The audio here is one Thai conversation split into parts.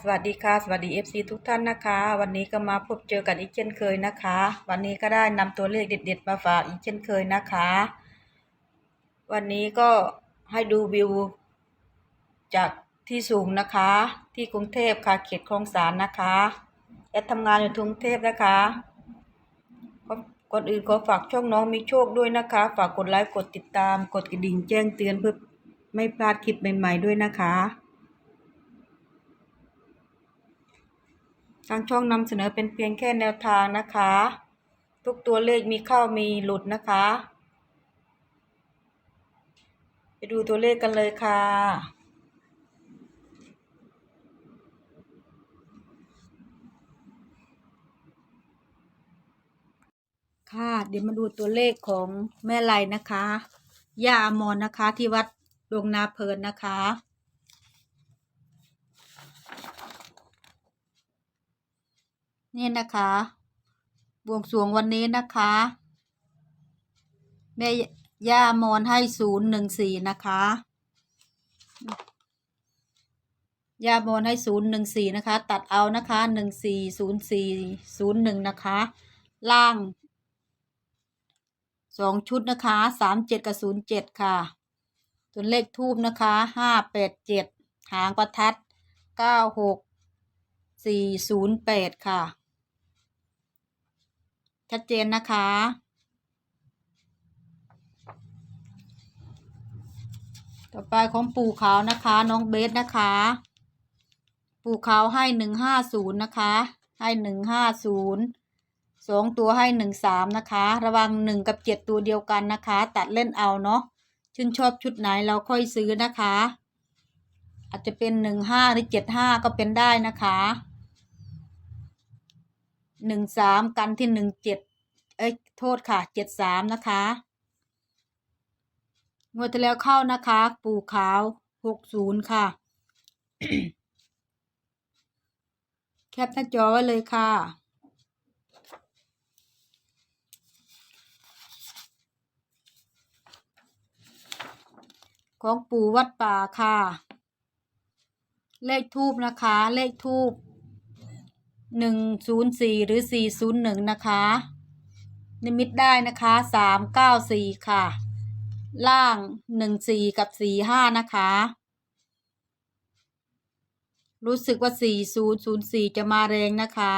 สวัสดีค่ะ สวัสดี FC ทุกท่านนะคะ วันนี้ก็มาพบเจอกันอีกเช่นเคยนะคะ วันนี้ก็ได้นำตัวเลขเด็ด ๆ มาฝากอีกเช่นเคยนะคะ วันนี้ก็ให้ดูวิว จากที่สูงนะคะ ที่กรุงเทพค่ะเขตคลองสานนะคะแอดทำงานอยู่กรุงเทพนะคะก่อนอื่นขอฝากช่องน้องมีโชคด้วยนะคะ ฝากกดไลค์กดติดตาม กดกระดิ่งแจ้งเตือนเพื่อไม่พลาดคลิปใหม่ ๆ ด้วยนะคะ ทางช่องนำเสนอเป็นเพียงแค่แนวทางนะคะ ทุกตัวเลขมีเข้ามีหลุดนะคะ ไปดูตัวเลขกันเลยค่ะ ค่ะ เดี๋ยวมาดูตัวเลขของแม่ไลนะคะย่าอมรนนะคะ ที่วัดดงนาเพลินนะคะ นี่นะคะบวงสรวงวันนี้นะคะ แม่ย่ามอนให้ศูนย์หนึ่งสี่นะคะย่ามอนให้ศูนย์หนึ่งสี่นะคะ ตัดเอานะคะหนึ่งสี่ศูนย์สี่ศูนย์หนึ่งนะคะ ล่างสองชุดนะคะสามเจ็ดกับศูนย์เจ็ดค่ะตัวเลขทูบนะคะห้าแปดเจ็ดหางประทัดเก้าหกสี่ศูนย์แปดค่ะ ชัดเจนนะคะ ต่อไปของปู่ขาวนะคะ น้องเบสนะคะ ปู่ขาวให้หนึ่งห้าศูนย์นะคะ ให้หนึ่งห้าศูนย์สองตัวให้หนึ่งสามนะคะ ระวังหนึ่งกับเจ็ดตัวเดียวกันนะคะ ตัดเล่นเอาเนาะชื่นชอบชุดไหนเราค่อยซื้อนะคะ อาจจะเป็นหนึ่งห้าหรือเจ็ดห้าก็เป็นได้นะคะ หนึ่งสามกันที่หนึ่งเจ็ดเอ้ยโทษค่ะเจ็ดสามนะคะงวดที่แล้วเข้านะคะ ปู่ขาวหกศูนย์ค่ะ แคปหน้าจอไว้เลยค่ะของปู่วัดป่าค่ะ เลขทูบนะคะ เลขทูบ หนึ่งศูนย์สี่หรือสี่ศูนย์หนึ่งนะคะ นิมิตได้นะคะสามเก้าสี่ค่ะ ล่างหนึ่งสี่กับสี่ห้านะคะ รู้สึกว่าสี่ศูนย์ศูนย์สี่จะมาแรงนะคะ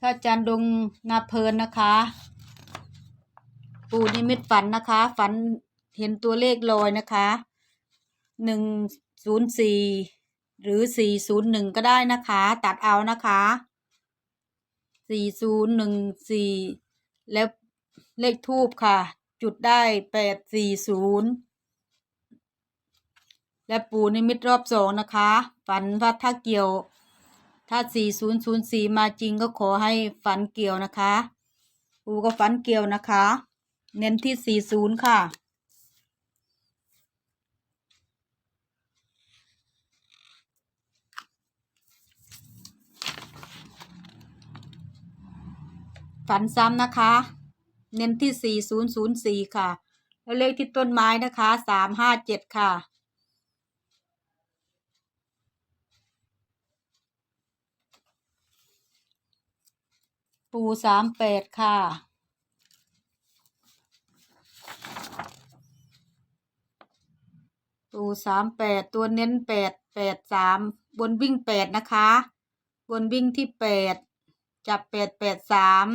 พระอาจารย์ดงนาเพลินนะคะ ปู่นิมิตฝันนะคะ ฝัน เห็นตัวเลขลอยนะคะหนึ่งศูนย์สี่หรือสี่ศูนย์หนึ่งก็ได้นะคะ ตัดเอานะคะสี่ศูนย์หนึ่งสี่แล้วเลขทูบค่ะ จุดได้แปดสี่ศูนย์และปูนิมิตรอบสองนะคะ ฝันว่าถ้าเกี่ยว ถ้าสี่ศูนย์ศูนย์สี่มาจริงก็ขอให้ฝันเกี่ยวนะคะ ปูก็ฝันเกี่ยวนะคะ เน้นที่สี่ศูนย์ค่ะ ฝันซ้ำนะคะ เน้นที่สี่ศูนย์ศูนย์สี่ค่ะ แล้วเลขที่ต้นไม้นะคะสามห้าเจ็ดค่ะปูสามแปดค่ะ ปูสามแปดตัวเน้นแปดแปดสามบนวิ่งแปดนะคะ บนวิ่งที่แปดจับแปดแปดสาม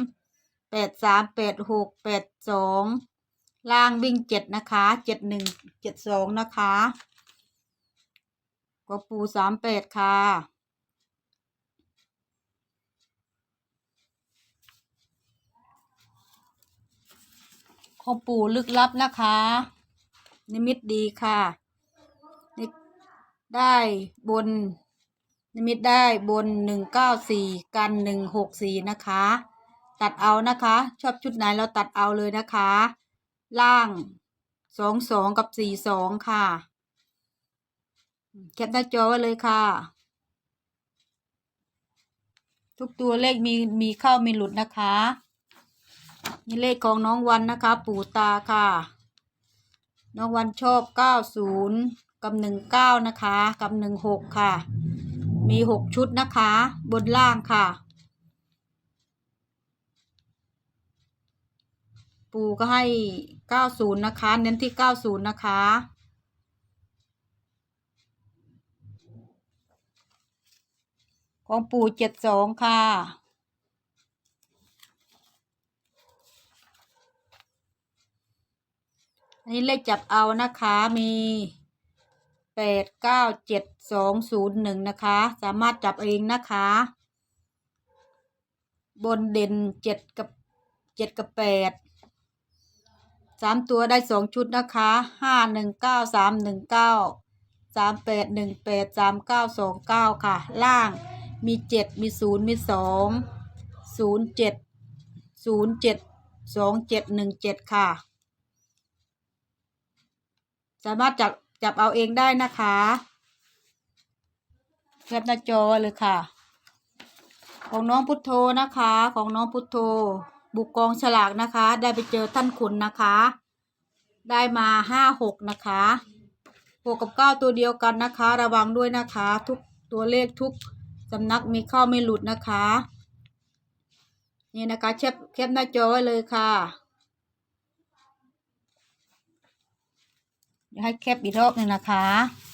ปดสามแปดหกแปดสองล่างวิ่งเจ็ดนะคะเจ็ดหนึ่งเจ็ดสองนะคะก็ปูสามแปดค่ะขอปู่ลึกลับนะคะ นิมิตดีค่ะได้บน นิมิตได้บนหนึ่งเก้าสี่กันหนึ่งหกสี่นะคะ ตัดเอานะคะ ชอบชุดไหนเราตัดเอาเลยนะคะ ล่างสองสองกับสี่สองค่ะ แคปหน้าจอไว้เลยค่ะ ทุกตัวเลขมีมีเข้ามีหลุดนะคะนี่เลขของน้องวันนะคะ ปู่ตาค่ะ น้องวันชอบเก้าศูนย์กับหนึ่งเก้านะคะ กับหนึ่งหกค่ะ มีหกชุดนะคะ บนล่างค่ะ ปู่ก็ให้เก้าศูนย์นะคะ เน้นที่เก้าศูนย์นะคะ ของปู่เจ็ดสองค่ะอันนี้เลขจับเอานะคะมีแปดเก้าเจ็ดสองศูนย์หนึ่งนะคะ สามารถจับเองนะคะ บนเด่นเจ็ดกับเจ็ดกับแปด สามตัวได้สองชุดนะคะห้าหนึ่งเก้าสามหนึ่งเก้าสามแปดหนึ่งแปดสามเก้าสองเก้าค่ะ ล่างมีเจ็ดมีศูนย์มีสองศูนย์เจ็ดศูนย์เจ็ดสองเจ็ดหนึ่งเจ็ดค่ะ สามารถจับจับเอาเองได้นะคะแคปหน้าจอเลยค่ะ ของน้องพุทโธนะคะ ของน้องพุทโธ บุกกองฉลากนะคะ ได้ไปเจอท่านขุนนะคะ ได้มาห้าหกนะคะหกกับเก้าตัวเดียวกันนะคะ ระวังด้วยนะคะ ทุกตัวเลขทุกสำนักมีเข้าไม่หลุดนะคะ นี่นะคะแคปแคปหน้าจอไว้เลยค่ะเดี๋ยให้แคปอีกรอบหนึ่งนะคะ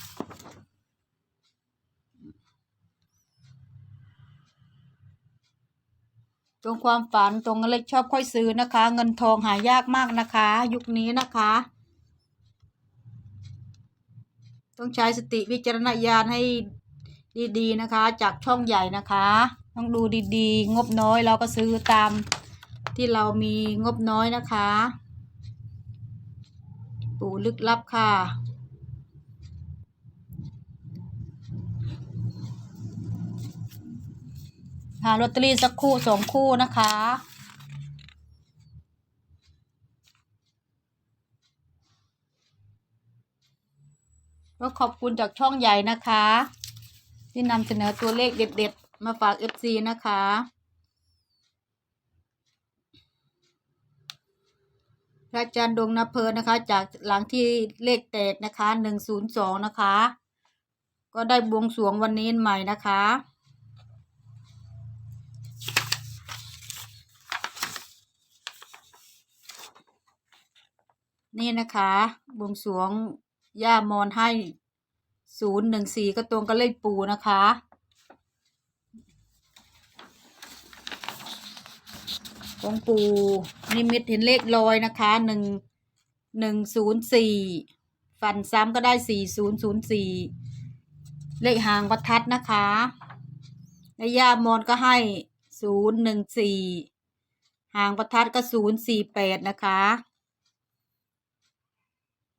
ตรงความฝันตรงเล็กชอบค่อยซื้อนะคะ เงินทองหายากมากนะคะ ยุคนี้นะคะ ต้องใช้สติวิจารณญาณให้ดีๆนะคะ จากช่องใหญ่นะคะ ต้องดูดีๆ งบน้อยเราก็ซื้อตามที่เรามีงบน้อยนะคะ ปู่ลึกลับค่ะ หาลอตเตอรี่สักคู่สองคู่นะคะ ก็ขอบคุณจากช่องใหญ่นะคะ ที่นำเสนอตัวเลขเด็ดๆ มาฝาก FC นะคะพระอาจารย์ดวงนาเพลินนะคะ จากหลังที่เลขแตกนะคะหนึ่งศูนย์สองนะคะ ก็ได้บวงสรวงวันนี้ใหม่นะคะ นี่นะคะบวงสวงย่ามอนให้ศูนย์หนึ่งสี่ก็ตรงกับเลขปูนะคะ ของปูนิมิตเห็นเลขลอยนะคะหนึ่งหนึ่งศูนย์สี่ฟันซ้ำก็ได้สี่ศูนย์ศูนย์สี่เลขหางประทัดนะคะและย่ามอนก็ให้ศูนย์หนึ่งสี่หางประทัดก็ศูนย์สี่แปดนะคะ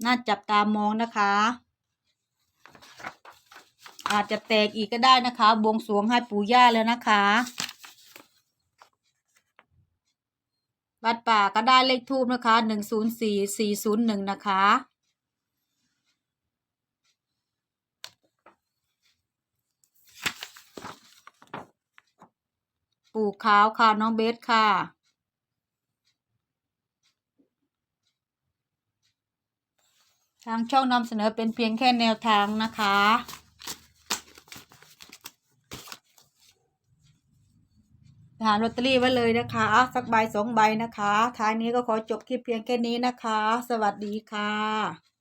น่าจับตามองนะคะ อาจจะแตกอีกก็ได้นะคะบวงสรวงให้ปู่ย่าแล้วนะคะวัดป่าก็ได้เลขทูบนะคะหนึ่งศูนย์สี่สี่ศูนย์หนึ่งนะคะ ปู่ขาวค่ะน้องเบสค่ะ ทางช่องนำเสนอเป็นเพียงแค่แนวทางนะคะ หาลอตเตอรี่ไว้เลยนะคะ สักใบสองใบนะคะ ท้ายนี้ก็ขอจบคลิปเพียงแค่นี้นะคะ สวัสดีค่ะ